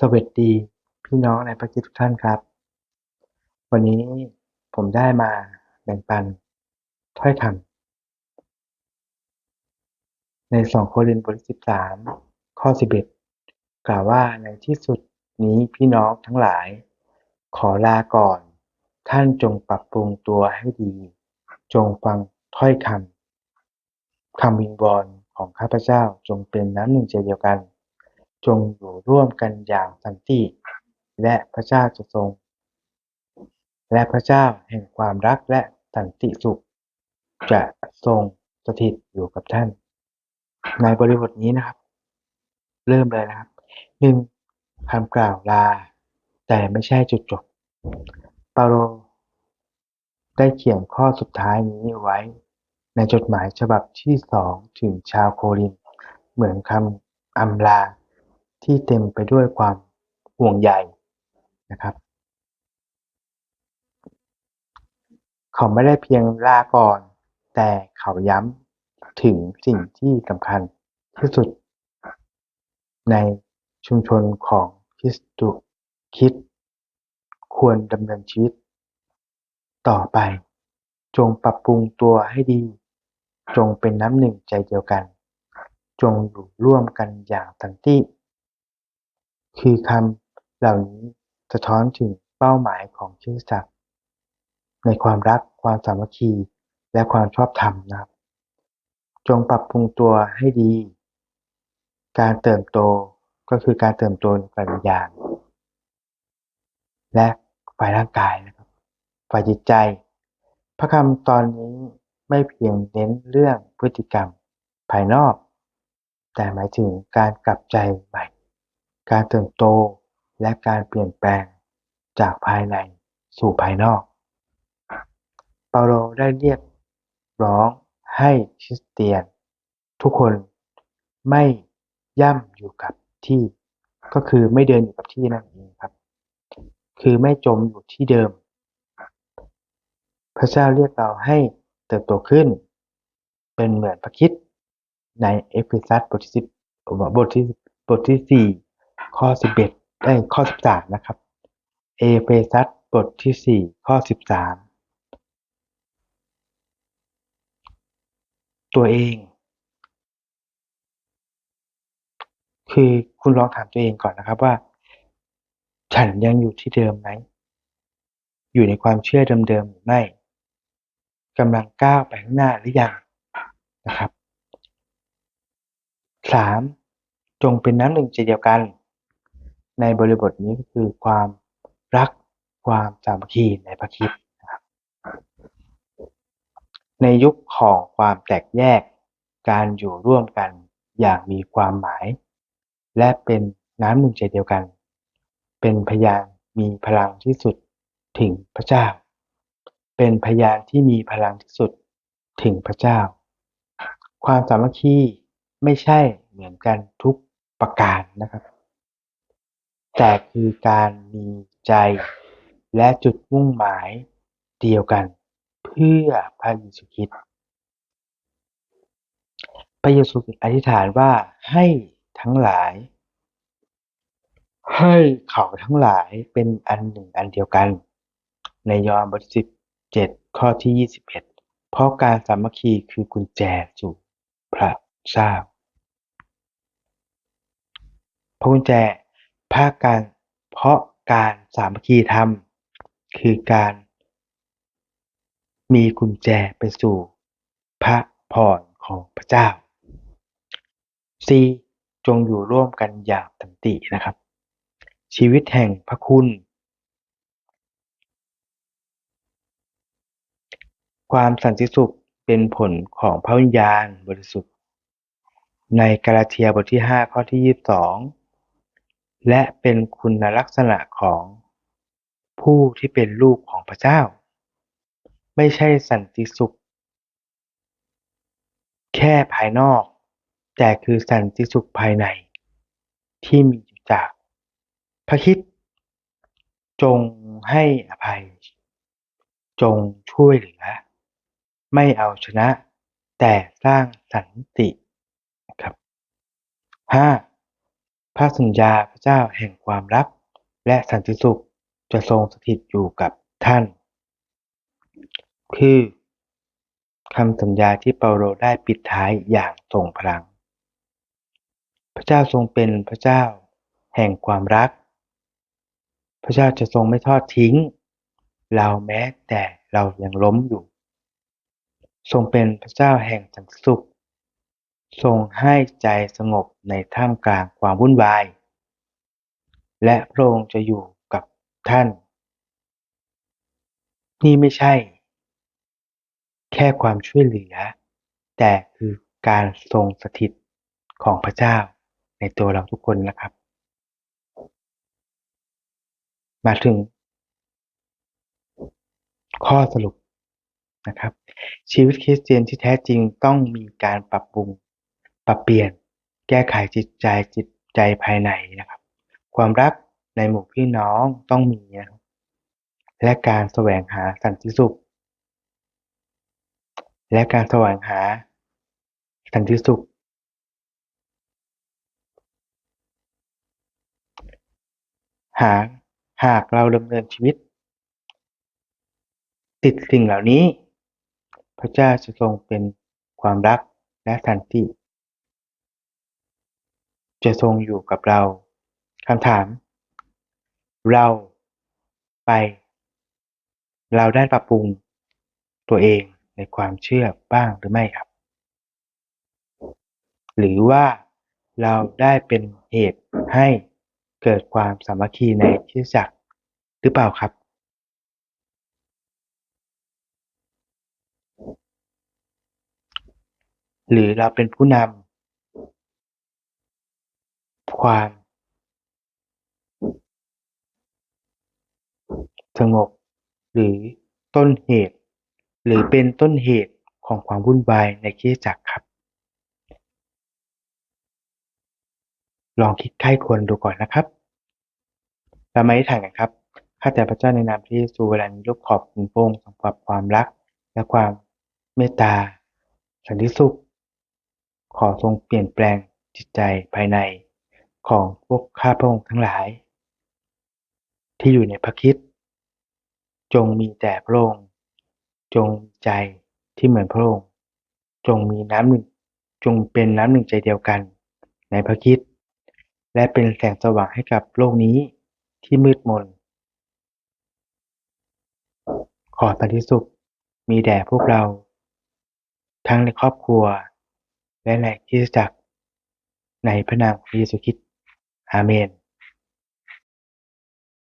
สวัสดีพี่น้องในพระคริสต์ทุกท่านครับ วันนี้ผมได้มาแบ่งปันถ้อยคำในสองโครินธ์บทที่สิบสามข้อสิบเอ็ดกล่าวว่าในที่สุดนี้พี่น้องทั้งหลาย ขอลาก่อน ท่านจงปรับปรุงตัวให้ดี จงฟังถ้อยคำคำวิงวอนของข้าพเจ้าจงเป็นน้ำหนึ่งใจเดียวกัน จงอยู่ร่วมกันอย่างสันติและพระเจ้าจะทรง และพระเจ้าแห่งความรักและสันติสุข จะทรงสถิตอยู่กับท่าน ในบริบทนี้นะครับ เริ่มเลยนะครับหนึ่งคำกล่าวลา แต่ไม่ใช่จุดจบเปาโลได้เขียนข้อสุดท้ายนี้ไว้ ในจดหมายฉบับที่สองถึงชาวโคริน เหมือนคำอำลา ที่เต็มไปด้วยความห่วงใยนะครับเขาไม่ได้เพียงลาก่อน แต่เขาย้ำถึงสิ่งที่สำคัญที่สุด ในชุมชนของคริสตุคิด ควรดำเนินชีวิต ต่อไป จงปรับปรุงตัวให้ดี จงเป็นน้ำหนึ่งใจเดียวกัน จงอยู่ร่วมกันอย่างสันติ คือคำเหล่านี้สะท้อนถึงเป้าหมายของคริสตจักรในความรักความสามัคคีและความชอบธรรมนะครับ จงปรับปรุงตัวให้ดี การเติบโตก็คือการเติบโตในฝ่ายวิญญาณและฝ่ายร่างกายนะครับ ฝ่ายจิตใจ พระคำตอนนี้ไม่เพียงเน้นเรื่องพฤติกรรมภายนอก แต่หมายถึงการกลับใจใหม่ การเติบโตและการเปลี่ยนแปลงจากภายในสู่ภายนอก เปาโลได้เรียกร้องให้คริสเตียน ทุกคนไม่ย่ำอยู่กับที่ ก็คือไม่เดินอยู่กับที่นั่นเองครับ คือไม่จมอยู่ที่เดิม พระเจ้าเรียกเราให้เติบโตขึ้น เป็นเหมือนพระคิดในเอเฟซัสบทที่สิบบทที่บทที่สี่ ข้อสิบเอ็ดได้ข้อสิบสามนะครับ เอเฟซัสบทที่สี่ข้อสิบสามตัวเอง คือคุณลองถามตัวเองก่อนนะครับว่า ฉันยังอยู่ที่เดิมไหม อยู่ในความเชื่อเดิมๆหรือไม่กำลังก้าวไปข้างหน้าหรือยังนะครับสามจงเป็นน้ำหนึ่งใจเดียวกัน ในบริบทนี้ก็คือความรักความสามัคคีในพระคริสต์นะครับ ในยุคของความแตกแยกการอยู่ร่วมกันอย่างมีความหมาย และเป็นน้ำหนึ่งใจเดียวกัน เป็นพยานมีพลังที่สุดถึงพระเจ้า เป็นพยานที่มีพลังที่สุดถึงพระเจ้า ความสามัคคีไม่ใช่เหมือนกันทุกประการนะครับ แต่คือการมีใจและจุดมุ่งหมายเดียวกัน เพื่อพระเยซูคริสต์พระเยซูอธิษฐานว่าให้ทั้งหลาย ให้เขาทั้งหลายเป็นอันหนึ่งอันเดียวกัน ในยอห์นบทสิบเจ็ดข้อที่ยี่สิบเอ็ดเพราะการสามัคคีคือกุญแจสู่พระเจ้าพระกุญแจ ภาคการเพราะการสามัคคีธรรม คือการ มีกุญแจไปสู่พระพรของพระเจ้า C จงอยู่ร่วมกันอย่างสันตินะครับ ชีวิตแห่งพระคุณ ความสันติสุขเป็นผลของพระวิญญาณบริสุทธิ์ ในกาลาเทียบทที่ห้าข้อที่ยี่สิบสอง และเป็นคุณลักษณะของผู้ที่เป็นลูกของพระเจ้า ไม่ใช่สันติสุข แค่ภายนอก แต่คือสันติสุขภายใน ที่มีจากพระคิด จงให้อภัย จงช่วยเหลือ ไม่เอาชนะ แต่สร้างสันติครับห้า พระสัญญาพระเจ้าแห่งความรัก และสันติสุขจะทรงสถิตอยู่กับท่าน คือคำสัญญาที่เปาโลได้ปิดท้ายอย่างทรงพลัง พระเจ้าทรงเป็นพระเจ้าแห่งความรัก พระเจ้าจะทรงไม่ทอดทิ้ง เราแม้แต่เรายังล้มอยู่ ทรงเป็นพระเจ้าแห่งสันติสุข ทรงให้ใจสงบในท่ามกลางความวุ่นวาย และพระองค์จะอยู่กับท่าน นี่ไม่ใช่ แค่ความช่วยเหลือ แต่คือการทรงสถิตของพระเจ้าในตัวเราทุกคนนะครับ มาถึง ข้อสรุปนะครับ ชีวิตคริสเตียนที่แท้จริงต้องมีการปรับปรุง ปรับเปลี่ยนแก้ไขจิตใจจิตใจภายในนะครับ ความรักในหมู่พี่น้องต้องมีนะครับและการแสวงหาสันติสุข และการแสวงหาสันติสุข หากหากเราดำเนินชีวิต ติดสิ่งเหล่านี้ พระเจ้าจะทรงเป็นความรักและสันติ จะทรงอยู่กับเราคำถาม เรา ไป เราได้ปรับปรุงตัวเองในความเชื่อบ้างหรือไม่ครับ หรือว่าเราได้เป็นเหตุให้เกิดความสามัคคีในคริสตจักรหรือเปล่าครับ หรือเราเป็นผู้นำ ความสงบ หรือต้นเหตุ หรือเป็นต้นเหตุของความวุ่นวายในคริสตจักรครับ ลองคิดใคร่ควรดูก่อนนะครับเรามาอธิษฐานกันครับข้าแต่พระเจ้าในนามพระเยซูเวลานี้ลูกขอบคุณพระองค์สำหรับความรัก และความเมตตาสันติสุข ขอทรงเปลี่ยนแปลงจิตใจภายใน ของพวกข้าพระองค์ทั้งหลาย ที่อยู่ในพระคริสต์จงมีแต่พระองค์จงมีใจที่เหมือนพระองค์ จงมีน้ำหนึ่งจงเป็นน้ำหนึ่งใจเดียวกัน ในพระคริสต์และเป็นแสงสว่างให้กับโลกนี้ที่มืดมน ขอสันติสุขมีแด่พวกเรา ทั้งในครอบครัว และในคริสตจักรในพระนามของพระเยซูคริสต์ อาเมน